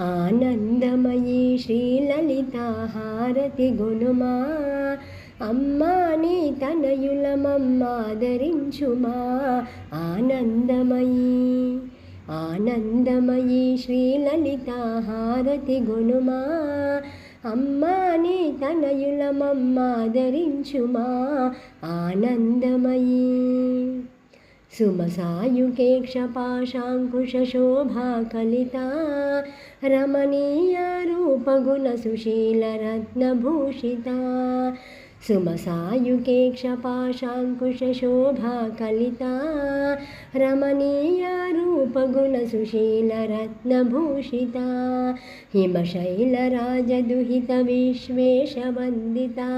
ఆనందమయీ శ్రీలలితాహారతి గుణుమా అమ్మా నీ తనయులమమ్మాదరించుమా ఆనందమయీ ఆనందమయీ శ్రీలలితాహారతి గుణుమా అమ్మా నీ తనయులమమ్మాదరించుమా ఆనందమయీ. सुमसायुके क्षपाशाङ्कुशोभाकलिता रमणीयरूपगुणसुशीलरत्नभूषिता రూపగుణ సుశీలరత్నభూషితా సుమసాయుకేక్షపాశాంకుశోభాకలితా రమణీయ రూపగుణ సుశీలరత్నభూషితా హిమశైలరాజదుహిత విశ్వేశవందితా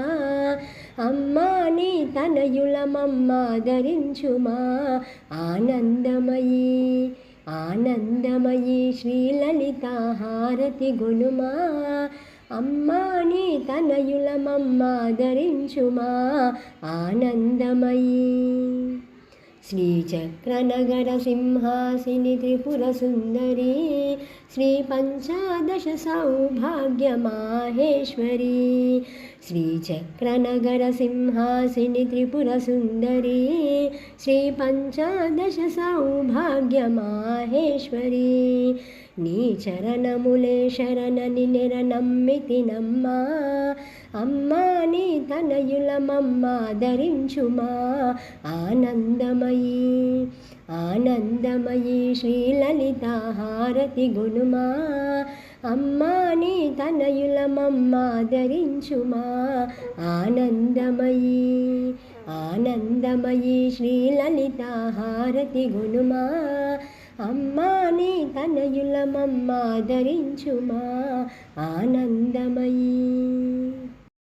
అమ్మా నీ తనయులమమ్మాదరించుమా ఆనందమయీ ఆనందమయీ శ్రీలలితాహారతి గుణమా అమ్మా నీ తనయులమమ్మాదరించుమా ఆనందమయీ. శ్రీచక్రనగర సింహాసిని త్రిపుర సుందరీ శ్రీ పంచాదశ సౌభాగ్య మాహేశ్వరీ. శ్రీచక్రనగర సింహాసిని త్రిపుర సుందరీ శ్రీ పంచాదశ సౌభాగ్య మాహేశ్వరీ నీ చరణములే శరణని నిరనమ్మితి నమ్మా అమ్మా నీ తనయులమమ్మా ధరించుమా. ఆనందమయీ ఆనందమయీ శ్రీలలితాహారతి గుణుమా అమ్మా నీ తనయులమమ్మా ధరించుమా. ఆనందమయీ ఆనందమయీ శ్రీలలితాహారతి గుణుమా అమ్మా నీ తనయులమమ్మా ధరించుమా. ఆనందమయీ.